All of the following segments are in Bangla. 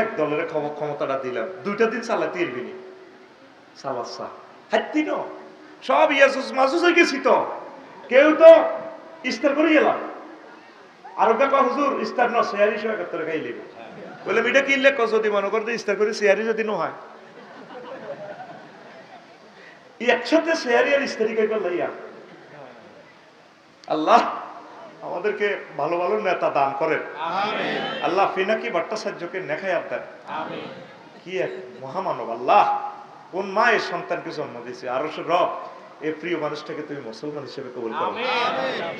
এক দলের ক্ষম- ক্ষমতাটা দিলাম। দুইটা দিন হাত্তি সব ইয়াসুস মাসুস হয়ে গেছি তো। কেউ তো ইস্তার করে গেলাম হুজুর, ইস্তার একাত্তর খাই বলে যদি মনে ইস্তার করে যদি ন হয়। একসাথে আর ইস্তারি আল্লাহ। আমাদেরকে ভালো ভালো নেতা দান করেন। আল্লাহ ফিনাকি ভট্টাচার্যকে নেখায়াত দেন। কি এক মহামানব আল্লাহ। কোন মা এই সন্তানকে জন্ম দিয়েছে? আরও সে রব এই প্রিয় মানুষটাকে তুমি মুসলমান হিসেবে কবুল করো।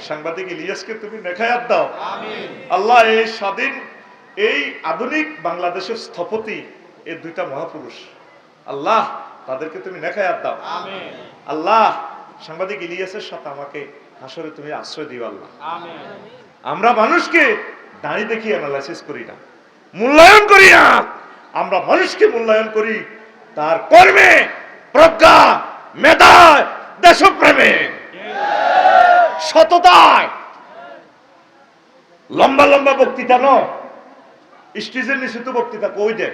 সাংবাদিক ইলিয়াসকে তুমি নেখায়াত দাও। আল্লাহ এই স্বাধীন এই আধুনিক বাংলাদেশের স্থপতি এই দুইটা মহাপুরুষ। আল্লাহ তাদেরকে তুমি নেখায়াত দাও। আল্লাহ সাংবাদিক ইলিয়াসের সাথে আমাকে হাসরে তুমি আশ্রয় দিও আল্লাহ। আমরা মানুষকে দাঁড়িয়ে দেখি অ্যানালাইসিস করি না মূল্যায়ন করি না। আমরা মানুষকে মূল্যায়ন করি তার কর্মে প্রজ্ঞা মেধায় দেশপ্রেমে। সততায়। লম্বা লম্বা বক্তৃতা ন স্টেজের নিচে তো বক্তৃতা কই দে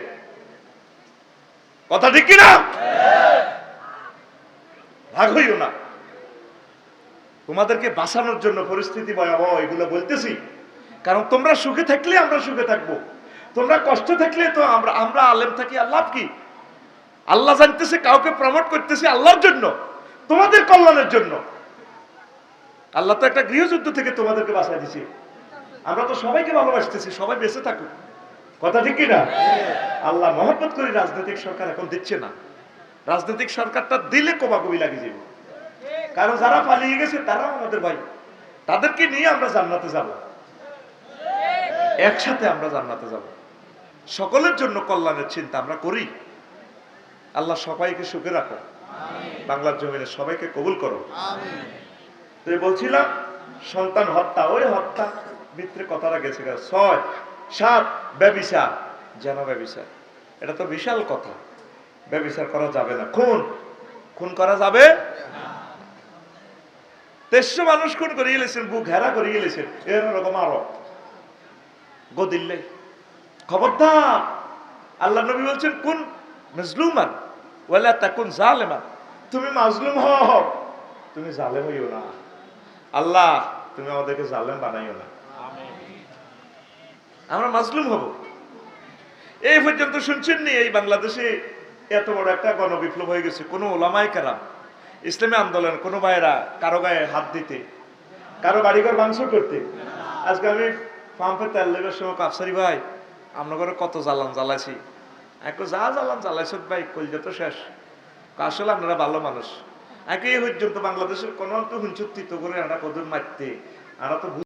কথা ঠিক কিনা? ভাগ হইও না। তোমাদেরকে বাঁচানোর জন্য পরিস্থিতি ভয়াবহ, এগুলো বলতেছি। কারণ তোমরা সুখে থাকলে আমরা সুখে থাকব। তোমরা কষ্ট থাকলে তো আমরা আমরা আলেম থাকি আল্লাহ কি? আল্লাহ জানতেছে, কাউকে প্রমোট করতেছে আল্লাহর জন্য, তোমাদের কল্যাণের জন্য। আল্লাহ তো একটা গৃহযুদ্ধ থেকে তোমাদেরকে বাঁচাই দিছি। আমরা তো সবাইকে ভালোবাসতেছি, সবাই বেঁচে থাকুক। কথা ঠিক কিনা? আল্লাহ মহব্বত করে রাজনৈতিক সরকার এখন দিচ্ছে না। রাজনৈতিক সরকারটা দিলে কোবাকবি লাগে যাবে কারণ যারা পালিয়ে গেছে, তারাও আমাদের ভাই। তাদেরকে নিয়ে আমরা জান্নাতে যাব। একসাথে আমরা জান্নাতে যাব। সকলের জন্য কল্যাণের চিন্তা আমরা করি। আল্লাহ সবাইকে সুখে রাখো। বাংলার জমিনে সবাইকে কবুল করো। তো বলছিলাম, সন্তান হত্যা, ওই হত্যা মিত্রে কথাটা গেছে ছয়, সাত, ব্যবিচার। যেন ব্যবিচার। এটা তো বিশাল কথা। ব্যবিচার করা যাবে না। খুন। খুন করা যাবে? দেড়শো মানুষ খুন করে গেলেছেন বুক ঘেরা করে গেলেছেন এরকম আরও। গদিল্লে খবরদার। আল্লাহ নবী বলছেন কোন মজলুমান ওয়ালা তাকুন জালেমান। তুমি মাজলুম হও। তুমি জালেম হইও না। আল্লাহ তুমি আমাদেরকে জালেম বানাইও না। আমরা মাজলুম হব। এই পর্যন্ত শুনছেন নি এই বাংলাদেশে এত বড় একটা গণবিপ্লব হয়ে গেছে। কোনো ওলামাই কারাম ইসলামী আন্দোলন, কোনো ভাইয়েরা কারও গায়ে হাত দিতে, কারও বাড়িঘর মাংস করতে। আজকে আমি পাম্পে তেল লেবার সময় কাপসারি ভাই আপনার কত জ্বালান জ্বালাইছি। এক যা জ্বালান জ্বালাইছ ভাই, কলজা তো শেষ। আসলে আপনারা ভালো মানুষ। একই পর্যন্ত বাংলাদেশের কোনো তো হুঞ্চুত্তিত করে আমরা কদর মারতে আমরা তো